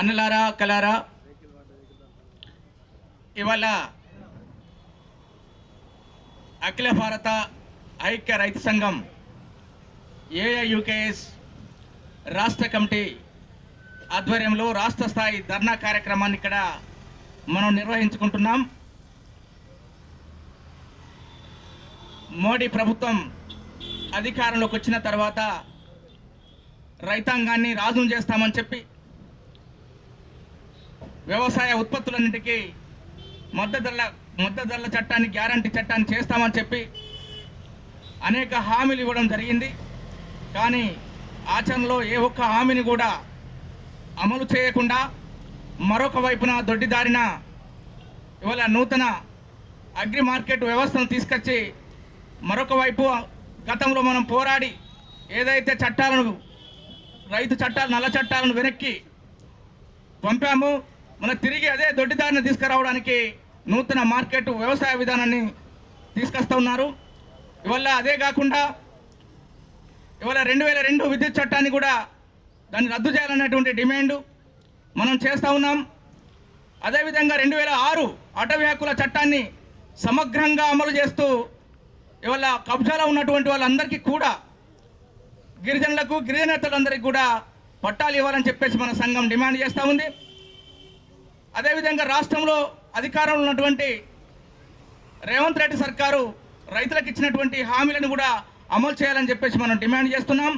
అక్కలారా ఇవాళ అఖిల భారత ఐక్య రైతు సంఘం ఏఐయుకేఎస్ రాష్ట్ర కమిటీ ఆధ్వర్యంలో రాష్ట్ర స్థాయి ధర్నా కార్యక్రమాన్ని ఇక్కడ మనం నిర్వహించుకుంటున్నాం. మోడీ ప్రభుత్వం అధికారంలోకి వచ్చిన తర్వాత రైతాంగాన్ని రాజు చేస్తామని చెప్పి వ్యవసాయ ఉత్పత్తులన్నింటికీ మద్దతుల మద్దతుల మద్దతు ధరల చట్టాన్ని గ్యారంటీ చట్టాన్ని చేస్తామని చెప్పి అనేక హామీలు ఇవ్వడం జరిగింది. కానీ ఆచరణలో ఏ ఒక్క హామీని కూడా అమలు చేయకుండా మరొక వైపున దొడ్డిదారిన ఇవాళ నూతన అగ్రి మార్కెట్ వ్యవస్థను తీసుకొచ్చి మరొక వైపు గతంలో మనం పోరాడి ఏదైతే చట్టాలను రైతు చట్టాలు నల్ల చట్టాలను వెనక్కి పంపాము మన తిరిగి అదే దొడ్డిదారిని తీసుకురావడానికి నూతన మార్కెట్ వ్యవసాయ విధానాన్ని తీసుకొస్తా ఉన్నారు. ఇవల్ల అదే కాకుండా ఇవాళ రెండు వేల రెండు విద్యుత్ చట్టాన్ని కూడా దాన్ని రద్దు చేయాలన్నటువంటి డిమాండు మనం చేస్తూ ఉన్నాం. అదేవిధంగా రెండు వేల ఆరు అటవీ హక్కుల చట్టాన్ని సమగ్రంగా అమలు చేస్తూ ఇవాళ కబ్జాలో ఉన్నటువంటి వాళ్ళందరికీ కూడా గిరిజనులకు గిరిజనేతలందరికీ కూడా పట్టాలు ఇవ్వాలని చెప్పేసి మన సంఘం డిమాండ్ చేస్తూ ఉంది. అదేవిధంగా రాష్ట్రంలో అధికారంలో ఉన్నటువంటి రేవంత్ రెడ్డి సర్కారు రైతులకు ఇచ్చినటువంటి హామీలను కూడా అమలు చేయాలని చెప్పేసి మనం డిమాండ్ చేస్తున్నాం.